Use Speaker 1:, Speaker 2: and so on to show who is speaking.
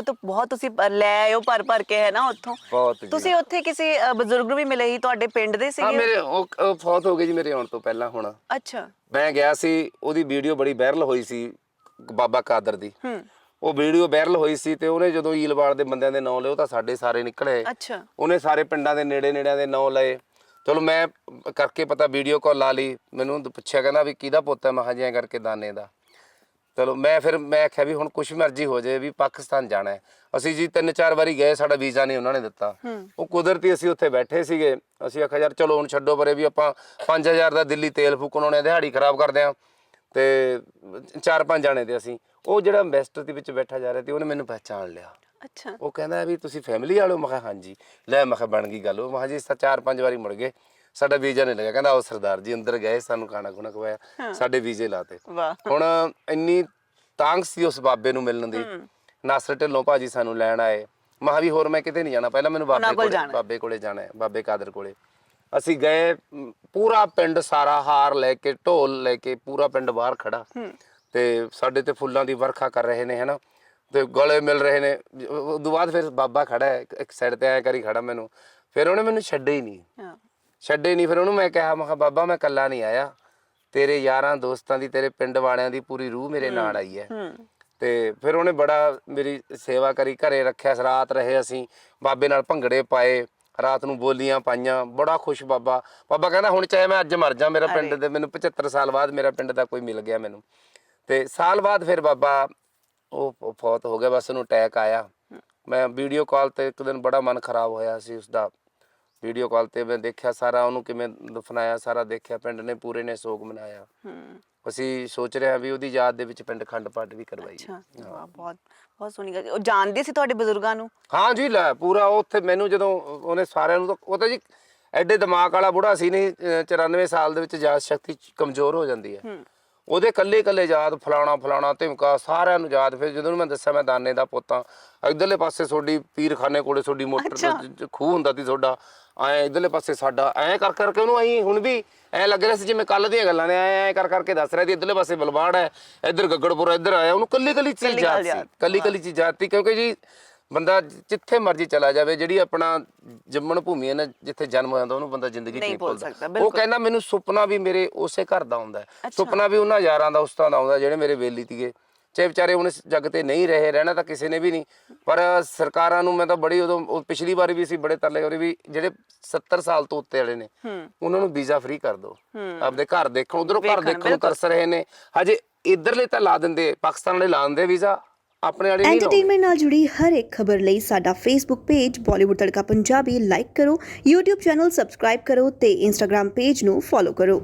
Speaker 1: ਉਹ ਤਾਂ ਬਹੁਤ ਤੁਸੀਂ ਪ- ਲੈ ਆਇਓ ਭਰ ਭਰ ਕੇ ਹੈ ਨਾ ਉੱਥੋਂ?
Speaker 2: ਬਹੁਤ ਜੀ।
Speaker 1: ਤੁਸੀਂ ਉੱਥੇ ਕਿਸੇ ਅ, ਬਜ਼ੁਰਗ ਨੂੰ ਵੀ ਮਿਲੇ ਸੀ ਤੁਹਾਡੇ ਪਿੰਡ ਦੇ
Speaker 2: ਹਾਂ
Speaker 1: ਸੀਗੇ?
Speaker 2: ਮੇਰੇ ਉਹ ਉਹ ਫੌਤ ਹੋ ਗਏ ਜੀ ਮੇਰੇ ਆਉਣ ਤੋਂ ਪਹਿਲਾਂ ਹੁਣ।
Speaker 1: ਅੱਛਾ।
Speaker 2: ਮੈਂ ਗਿਆ ਸੀ ਉਹਦੀ ਵੀਡੀਓ ਬੜੀ ਵਾਇਰਲ ਹੋਈ ਸੀ ਬਾਬਾ ਕਾਦਰ ਦੀ।
Speaker 1: ਹੂੰ।
Speaker 2: ਉਹ ਵੀਡੀਓ ਵਾਇਰਲ ਹੋਈ ਸੀ ਤੇ ਉਹਨੇ ਜਦੋਂ ਈਲਵਾੜ ਦੇ ਬੰਦਿਆਂ ਦੇ ਨਾਂ ਲਏ ਉਹ ਤਾਂ ਸਾਡੇ ਸਾਰੇ ਨਿਕਲੇ।
Speaker 1: ਅੱਛਾ।
Speaker 2: ਉਹਨੇ ਸਾਰੇ ਪਿੰਡਾਂ ਦੇ ਨੇੜੇ ਨੇੜਿਆਂ ਦੇ ਨਾਂ ਲਏ। ਚਲੋ ਮੈਂ ਕਰਕੇ ਪਤਾ ਵੀਡੀਓ ਕਾਲ ਲਾ ਲਈ ਮੈਨੂੰ ਪੁੱਛਿਆ ਕਹਿੰਦਾ ਵੀ ਕਿਹਦਾ ਪੁੱਤ ਹੈ? ਮੈਂ ਕਿਹਾ ਜੀ ਐਂ ਕਰਕੇ ਦਾਨੇ ਦਾ। ਚਲੋ ਮੈਂ ਫਿਰ ਮੈਂ ਆਖਿਆ ਵੀ ਹੁਣ ਕੁਛ ਮਰਜ਼ੀ ਹੋ ਜਾਏ ਵੀ ਪਾਕਿਸਤਾਨ ਜਾਣਾ ਹੈ। ਅਸੀਂ ਜੀ ਤਿੰਨ ਚਾਰ ਵਾਰੀ ਗਏ ਸਾਡਾ ਵੀਜ਼ਾ ਨਹੀਂ ਉਹਨਾਂ ਨੇ ਦਿੱਤਾ। ਉਹ ਕੁਦਰਤੀ ਅਸੀਂ ਉੱਥੇ ਬੈਠੇ ਸੀਗੇ। ਅਸੀਂ ਆਖਿਆ ਯਾਰ ਚਲੋ ਹੁਣ ਛੱਡੋ ਪਰੇ ਵੀ ਆਪਾਂ 5000 ਦਾ ਦਿੱਲੀ ਤੇਲ ਫੂਕਣ ਆਉਣੇ ਦਿਹਾੜੀ ਖਰਾਬ ਕਰਦੇ ਆ। ਤੇ ਚਾਰ ਪੰਜ ਜਾਣੇ ਤੇ ਅਸੀਂ। ਉਹ ਜਿਹੜਾ ਇਨਵੈਸਟਰ ਦੇ ਵਿੱਚ ਬੈਠਾ ਜਾ ਰਿਹਾ ਸੀ ਉਹਨੇ ਮੈਨੂੰ ਪਹਿਚਾਣ ਲਿਆ।
Speaker 1: ਅੱਛਾ।
Speaker 2: ਉਹ ਕਹਿੰਦਾ ਵੀ ਤੁਸੀਂ ਫੈਮਿਲੀ ਵਾਲੇ ਮੈਂ ਕਿਹਾ ਹਾਂਜੀ। ਲੈ ਮੈਂ ਕਿਹਾ ਬਣ ਗਈ ਗੱਲ। ਉਹ ਮੈਂ ਜੀ ਚਾਰ ਪੰਜ ਵਾਰੀ ਮੁੜ ਗਏ। ਸਾਡਾ ਵੀਜ਼ਾ ਨਹੀਂ ਲੱਗਾ ਕਹਿੰਦਾ ਉਹ ਸਰਦਾਰ ਜੀ ਅੰਦਰ ਗਏ ਸਾਨੂੰ ਖਾਣਾ ਖੁਣਾ ਖਵਾਇਆ। ਸਾਡੇ ਵੀਜ਼ੇ ਲਾਤੇ। ਹੁਣ ਇੰਨੀ ਤਾਂਗ ਸੀ ਉਸ ਬਾਬੇ ਨੂੰ ਮਿਲਣ ਦੀ। ਨਾਸਰ ਢਿੱਲੋਂ ਭਾਜੀ ਸਾਨੂੰ ਲੈਣ ਆਏ। ਮੈਂ ਕਿਹਾ ਵੀ ਹੋਰ ਮੈਂ ਕਿਤੇ ਨਹੀਂ ਜਾਣਾ। ਪਹਿਲਾਂ ਮੈਨੂੰ ਬਾਬੇ
Speaker 1: ਕੋਲ
Speaker 2: ਕੋਲੇ। ਬਾਬੇ ਕੋਲੇ ਜਾਣਾ ਹੈ ਬਾਬੇ ਕਾਦਰ ਕੋਲੇ। ਅਸੀਂ ਗਏ ਪੂਰਾ ਪਿੰਡ ਸਾਰਾ ਹਾਰ ਲੈ ਕੇ ਢੋਲ ਲੈ ਕੇ ਪੂਰਾ ਪਿੰਡ ਬਾਹਰ ਖੜਾ। ਤੇ ਸਾਡੇ ਤੇ ਫੁੱਲਾਂ ਦੀ ਵਰਖਾ ਕਰ ਰਹੇ ਨੇ ਹਨਾ। ਤੇ ਗਲੇ ਮਿਲ ਰਹੇ ਨੇ। ਤੋਂ ਬਾਅਦ ਫਿਰ ਬਾਬਾ ਖੜਾ ਹੈ ਇੱਕ- ਸਾਈਡ ਤੇ ਐ ਕਰੀ ਖੜਾ ਮੈਨੂੰ। ਫਿਰ ਉਹਨੇ ਮੈਨੂੰ ਛੱਡੇ ਹੀ ਨਹੀਂ। ਛੱਡੇ ਨਹੀਂ। ਫਿਰ ਉਹਨੂੰ ਮੈਂ ਕਿਹਾ ਮੈਂ ਕਿਹਾ ਬਾਬਾ ਮੈਂ ਇਕੱਲਾ ਨਹੀਂ ਆਇਆ। ਤੇਰੇ ਯਾਰਾਂ ਦੋਸਤਾਂ ਦੀ ਤੇਰੇ ਪਿੰਡ ਵਾਲਿਆਂ ਦੀ ਪੂਰੀ ਰੂਹ ਮੇਰੇ ਨਾਲ ਆਈ ਹੈ। ਤੇ ਫਿਰ ਉਹਨੇ ਬੜਾ ਮੇਰੀ ਸੇਵਾ ਕਰੀ ਘਰੇ ਰੱਖਿਆ ਰਾਤ ਰਹੇ ਅਸੀਂ ਬਾਬੇ ਨਾਲ ਭੰਗੜੇ ਪਾਏ ਰਾਤ ਨੂੰ ਬੋਲੀਆਂ ਪਾਈਆਂ ਬੜਾ ਖੁਸ਼ ਬਾਬਾ। ਬਾਬਾ ਕਹਿੰਦਾ ਹੁਣ ਚਾਹੇ ਮੈਂ ਅੱਜ ਮਰ ਜਾ ਮੇਰਾ ਪਿੰਡ ਦੇ ਮੈਨੂੰ 75 ਸਾਲ ਬਾਅਦ ਮੇਰਾ ਪਿੰਡ ਦਾ ਕੋਈ ਮਿਲ ਗਿਆ ਮੈਨੂੰ। ਤੇ ਸਾਲ ਬਾਅਦ ਫਿਰ ਬਾਬਾ ਉਹ ਉਹ ਫੌਤ ਹੋ ਗਿਆ ਬਸ ਉਹਨੂੰ ਅਟੈਕ ਆਇਆ। ਮੈਂ ਵੀਡੀਓ ਕਾਲ ਤੇ ਇੱਕ ਦਿਨ ਬੜਾ ਮਨ ਖਰਾਬ ਹੋਇਆ ਸੀ ਉਸ ਦਾ ਵੀਡੀਓ ਕਾਲ ਤੇ ਮੈਂ ਦੇਖਿਆ ਸਾਰਾ ਉਹਨੂੰ ਕਿਵੇਂ ਦਫਨਾਇਆ ਸਾਰਾ ਦੇਖਿਆ ਪਿੰਡ ਨੇ ਪੂਰੇ ਨੇ ਸੋਗ ਮਨਾਇਆ।
Speaker 1: ਹੂੰ।
Speaker 2: ਅਸੀਂ ਸੋਚ ਰਹੇ ਹਾਂ ਵੀ ਉਹਦੀ ਯਾਦ ਦੇ ਵਿੱਚ ਪਿੰਡ ਖੰਡ ਪਾਠ ਵੀ ਕਰਵਾਈਏ।
Speaker 1: ਅੱਛਾ ਵਾਹ ਬਹੁਤ ਬਹੁਤ ਸੋਹਣੀ ਗੱਲ। ਉਹ ਜਾਣਦੇ ਸੀ ਤੁਹਾਡੇ ਬਜ਼ੁਰਗਾਂ ਨੂੰ?
Speaker 2: ਹਾਂ ਜੀ ਲੈ ਪੂਰਾ ਉੱਥੇ ਮੈਨੂੰ ਜਦੋਂ ਉਹਨੇ ਸਾਰਿਆਂ ਨੂੰ ਤਾਂ ਉਹ ਤਾਂ ਜੀ ਐਡੇ ਦਿਮਾਗ ਵਾਲਾ ਬੁੜਾ ਸੀ ਨਹੀਂ ਅਹ 94 ਸਾਲ ਦੇ ਵਿੱਚ ਯਾਦ ਸ਼ਕਤੀ ਕਮਜ਼ੋਰ ਹੋ ਜਾਂਦੀ ਹੈ। ਉਹਦੇ ਕੱਲੇ ਕੱਲੇ ਯਾਦ ਫਲਾਣਾ ਫਲਾਣਾ ਧਮਕਾ ਸਾਰਿਆਂ ਨੂੰ ਯਾਦ ਫਿਰ ਜਦੋਂ ਮੈਂ ਦੱਸਿਆ ਮੈਂ ਦਾਨੇ ਦਾ ਪੁੱਤਾਂ ਇਧਰਲੇ ਪਾਸੇ ਤੁਹਾਡੀ ਪੀਰਖਾਨੇ ਕੋਲੇ ਤੁਹਾਡੀ ਮੋਟਰ ਖੂਹ ਹੁੰਦਾ ਸੀ ਤੁਹਾਡਾ ਐ ਇਧਰਲੇ ਪਾਸੇ ਸਾਡਾ ਐ ਕਰ ਕਰਕੇ ਉਹਨੂੰ ਐਂ ਹੁਣ ਵੀ ਐ ਲੱਗ ਰਿਹਾ ਸੀ ਜਿਵੇਂ ਕੱਲ ਦੀਆਂ ਗੱਲਾਂ ਨੇ ਐ ਐ ਕਰ ਕਰਕੇ ਦੱਸ ਰਿਹਾ ਸੀ ਇਧਰਲੇ ਪਾਸੇ ਬਲਵਾੜ ਹੈ ਇਧਰ ਗੱਗੜਪੁਰ ਇਧਰ ਆਇਆ ਉਹਨੂੰ ਕੱਲੀ ਕੱਲੀ ਚੀਜ਼ ਯਾਦ। ਸੀ। ਕੱਲੀ ਕੱਲੀ ਚੀਜ਼ ਯਾਦ ਸੀ ਕਿਉਂਕਿ ਜੀ ਬੰਦਾ ਜਿੱਥੇ ਮਰਜ਼ੀ ਚਲਾ ਜਾਵੇ ਜਿਹੜੀ ਆਪਣਾ ਜੰਮਣ ਭੂਮੀ ਹੈ ਨਾ ਜਿੱਥੇ ਜਨਮ ਹੋਇਆ ਉਹਨੂੰ ਬੰਦਾ ਜ਼ਿੰਦਗੀ
Speaker 1: ਨਹੀਂ ਭੁੱਲ ਸਕਦਾ,
Speaker 2: ਉਹ। ਕਹਿੰਦਾ ਮੈਨੂੰ ਸੁਪਨਾ ਵੀ ਮੇਰੇ ਉਸੇ ਘਰ ਦਾ ਆਉਂਦਾ ਸੁਪਨਾ ਵੀ ਉਹਨਾਂ ਯਾਰਾਂ ਦਾ ਉਸਤਾਂ ਦਾ ਆਉਂਦਾ ਜਿਹੜੇ ਮੇਰੇ ਵੇਲੀ ਤੀਗੇ ਚਾਹੇ ਵਿਚਾਰੇ ਹੁਣ ਇਸ ਜੱਗ ਤੇ ਨਹੀਂ ਰਹੇ ਰਹਿਣਾ ਤਾਂ ਕਿਸੇ ਨੇ ਵੀ ਨਹੀਂ। ਪਰ ਸਰਕਾਰਾਂ ਨੂੰ ਮੈਂ ਤਾਂ ਬੜੀ ਉਦੋਂ ਪਿਛਲੀ ਵਾਰ ਵੀ ਸੀ ਬੜੇ ਤਰਲੇ ਕਰੇ ਵੀ ਜਿਹੜੇ 70 ਸਾਲ ਤੋਂ ਉੱਤੇ ਵਾਲੇ ਨੇ ਉਹਨਾਂ ਨੂੰ ਵੀਜ਼ਾ ਫ੍ਰੀ ਕਰ ਦਿਓ। ਆਪਦੇ ਘਰ ਦੇਖਣ ਉਧਰੋਂ ਘਰ ਦੇਖਣ ਨੂੰ। ਤਰਸ ਰਹੇ ਨੇ। ਹਜੇ ਇਧਰਲੇ ਤਾਂ ਲਾ ਦਿੰਦੇ ਪਾਕਿਸਤਾਨ ਵਾਲੇ ਲਾ ਦਿੰਦੇ ਵੀਜ਼ਾ ਆਪਣੇ ਵਾਲੇ ਨਹੀਂ
Speaker 3: ਐਂਟਰਟੇਨਮੈਂਟ ਨਾਲ ਜੁੜੀ ਹਰ ਇੱਕ ਖਬਰ ਲਈ ਸਾਡਾ Facebook page Bollywood Tadka Punjabi like ਕਰੋ YouTube ਚੈਨਲ ਸਬਸਕ੍ਰਾਈਬ ਕਰੋ ਤੇ Instagram ਪੇਜ ਨੂੰ ਫੋਲੋ ਕਰੋ।